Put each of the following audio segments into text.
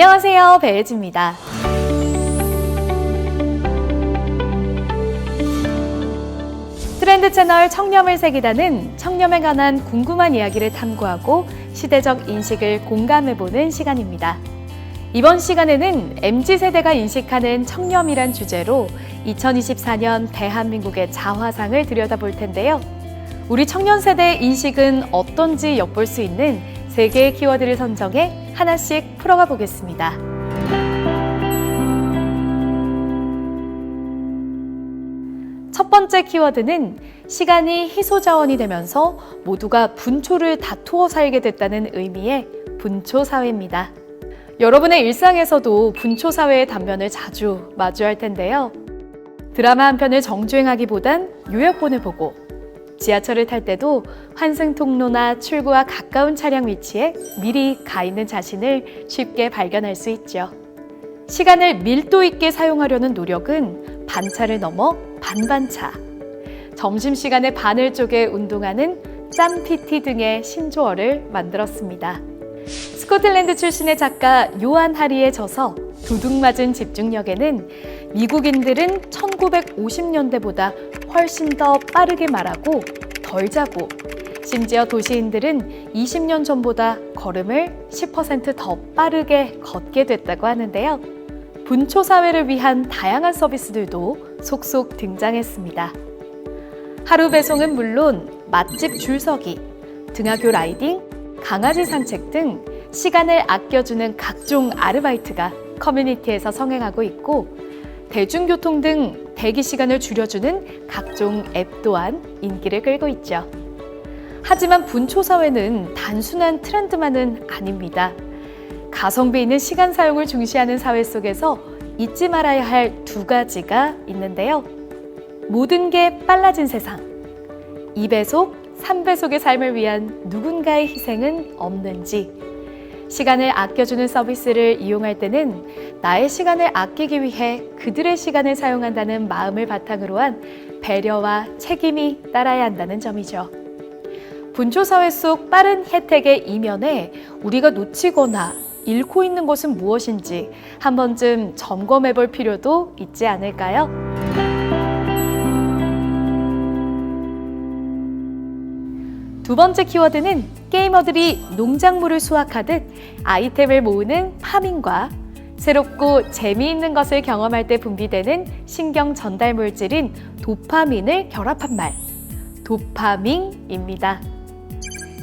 안녕하세요. 배혜지입니다. 트렌드 채널 청렴을 새기다는 청렴에 관한 궁금한 이야기를 탐구하고 시대적 인식을 공감해보는 시간입니다. 이번 시간에는 MZ세대가 인식하는 청렴이란 주제로 2024년 대한민국의 자화상을 들여다볼 텐데요. 우리 청년 세대의 인식은 어떤지 엿볼 수 있는 세 개의 키워드를 선정해 하나씩 풀어가 보겠습니다. 첫 번째 키워드는 시간이 희소 자원이 되면서 모두가 분초를 다투어 살게 됐다는 의미의 분초 사회입니다. 여러분의 일상에서도 분초 사회의 단면을 자주 마주할 텐데요. 드라마 한 편을 정주행하기보단 요약본을 보고 지하철을 탈 때도 환승 통로나 출구와 가까운 차량 위치에 미리 가 있는 자신을 쉽게 발견할 수 있죠. 시간을 밀도 있게 사용하려는 노력은 반차를 넘어 반반차. 점심시간에 바늘 쪼개 운동하는 짬 PT 등의 신조어를 만들었습니다. 스코틀랜드 출신의 작가 요한 하리의 저서 도둑맞은 집중력에는 미국인들은 1950년대보다 훨씬 더 빠르게 말하고 덜 자고 심지어 도시인들은 20년 전보다 걸음을 10%더 빠르게 걷게 됐다고 하는데요. 분초 사회를 위한 다양한 서비스들도 속속 등장했습니다. 하루 배송은 물론 맛집 줄서기, 등하교 라이딩, 강아지 산책 등 시간을 아껴주는 각종 아르바이트가 커뮤니티에서 성행하고 있고 대중교통 등 대기 시간을 줄여주는 각종 앱 또한 인기를 끌고 있죠. 하지만 분초 사회는 단순한 트렌드만은 아닙니다. 가성비 있는 시간 사용을 중시하는 사회 속에서 잊지 말아야 할 두 가지가 있는데요. 모든 게 빨라진 세상. 2배속, 3배속의 삶을 위한 누군가의 희생은 없는지. 시간을 아껴주는 서비스를 이용할 때는 나의 시간을 아끼기 위해 그들의 시간을 사용한다는 마음을 바탕으로 한 배려와 책임이 따라야 한다는 점이죠. 분초사회 속 빠른 혜택의 이면에 우리가 놓치거나 잃고 있는 것은 무엇인지 한 번쯤 점검해 볼 필요도 있지 않을까요? 두 번째 키워드는 게이머들이 농작물을 수확하듯 아이템을 모으는 파밍과 새롭고 재미있는 것을 경험할 때 분비되는 신경 전달 물질인 도파민을 결합한 말, 도파민입니다.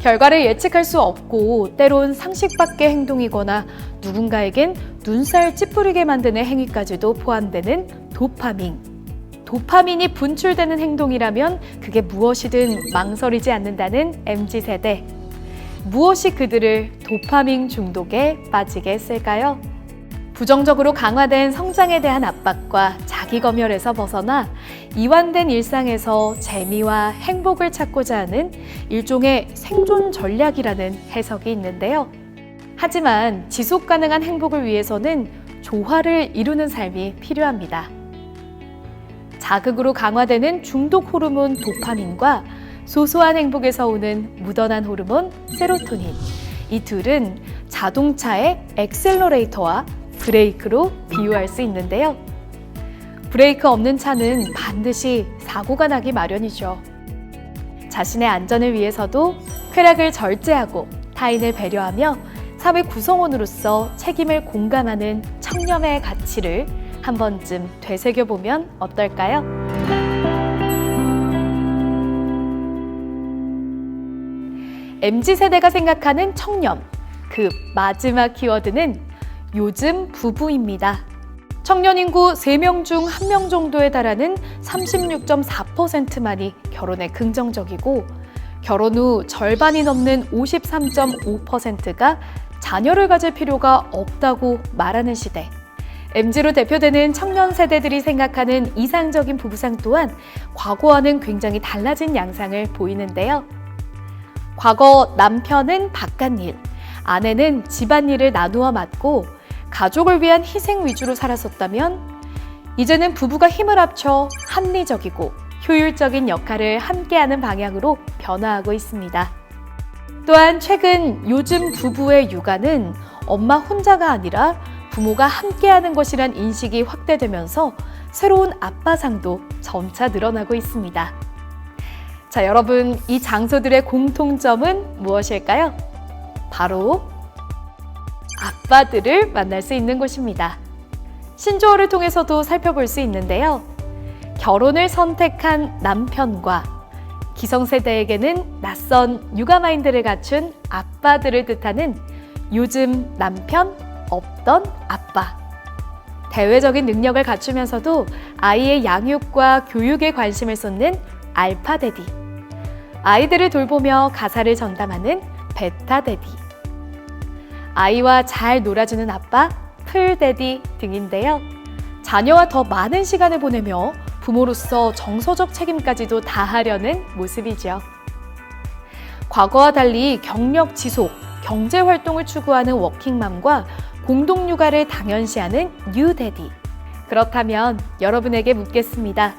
결과를 예측할 수 없고 때론 상식 밖의 행동이거나 누군가에겐 눈살 찌푸리게 만드는 행위까지도 포함되는 도파민. 도파민이 분출되는 행동이라면 그게 무엇이든 망설이지 않는다는 MZ 세대. 무엇이 그들을 도파민 중독에 빠지게 했을까요? 부정적으로 강화된 성장에 대한 압박과 자기 검열에서 벗어나 이완된 일상에서 재미와 행복을 찾고자 하는 일종의 생존 전략이라는 해석이 있는데요. 하지만 지속 가능한 행복을 위해서는 조화를 이루는 삶이 필요합니다. 자극으로 강화되는 중독 호르몬 도파민과 소소한 행복에서 오는 묻어난 호르몬 세로토닌. 이 둘은 자동차의 엑셀러레이터와 브레이크로 비유할 수 있는데요. 브레이크 없는 차는 반드시 사고가 나기 마련이죠. 자신의 안전을 위해서도 쾌락을 절제하고 타인을 배려하며 사회 구성원으로서 책임을 공감하는 청렴의 가치를 한 번쯤 되새겨보면 어떨까요? MZ 세대가 생각하는 청렴. 그 마지막 키워드는 요즘 부부입니다. 청년 인구 3명 중 1명 정도에 달하는 36.4%만이 결혼에 긍정적이고 결혼 후 절반이 넘는 53.5%가 자녀를 가질 필요가 없다고 말하는 시대. MZ로 대표되는 청년 세대들이 생각하는 이상적인 부부상 또한 과거와는 굉장히 달라진 양상을 보이는데요. 과거 남편은 바깥일, 아내는 집안일을 나누어 맡고 가족을 위한 희생 위주로 살았었다면 이제는 부부가 힘을 합쳐 합리적이고 효율적인 역할을 함께하는 방향으로 변화하고 있습니다. 또한 최근 요즘 부부의 육아는 엄마 혼자가 아니라 부모가 함께하는 것이란 인식이 확대되면서 새로운 아빠상도 점차 늘어나고 있습니다. 자, 여러분, 이 장소들의 공통점은 무엇일까요? 바로 아빠들을 만날 수 있는 곳입니다. 신조어를 통해서도 살펴볼 수 있는데요. 결혼을 선택한 남편과 기성세대에게는 낯선 육아 마인드를 갖춘 아빠들을 뜻하는 요즘 남편 없던 아빠. 대외적인 능력을 갖추면서도 아이의 양육과 교육에 관심을 쏟는 알파데디. 아이들을 돌보며 가사를 전담하는 베타데디. 아이와 잘 놀아주는 아빠, 풀데디 등인데요. 자녀와 더 많은 시간을 보내며 부모로서 정서적 책임까지도 다하려는 모습이죠. 과거와 달리 경력 지속, 경제 활동을 추구하는 워킹맘과 공동 육아를 당연시하는 뉴데디. 그렇다면 여러분에게 묻겠습니다.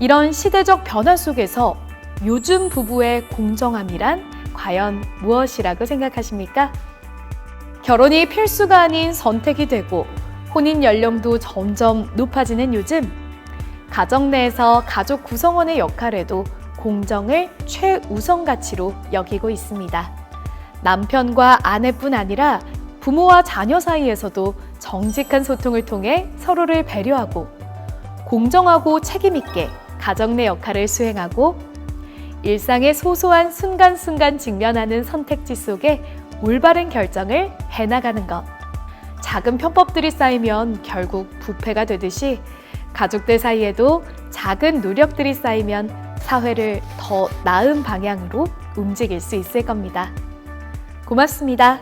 이런 시대적 변화 속에서 요즘 부부의 공정함이란 과연 무엇이라고 생각하십니까? 결혼이 필수가 아닌 선택이 되고 혼인 연령도 점점 높아지는 요즘 가정 내에서 가족 구성원의 역할에도 공정을 최우선 가치로 여기고 있습니다. 남편과 아내뿐 아니라 부모와 자녀 사이에서도 정직한 소통을 통해 서로를 배려하고 공정하고 책임있게 가정 내 역할을 수행하고 일상의 소소한 순간순간 직면하는 선택지 속에 올바른 결정을 해나가는 것. 작은 편법들이 쌓이면 결국 부패가 되듯이 가족들 사이에도 작은 노력들이 쌓이면 사회를 더 나은 방향으로 움직일 수 있을 겁니다. 고맙습니다.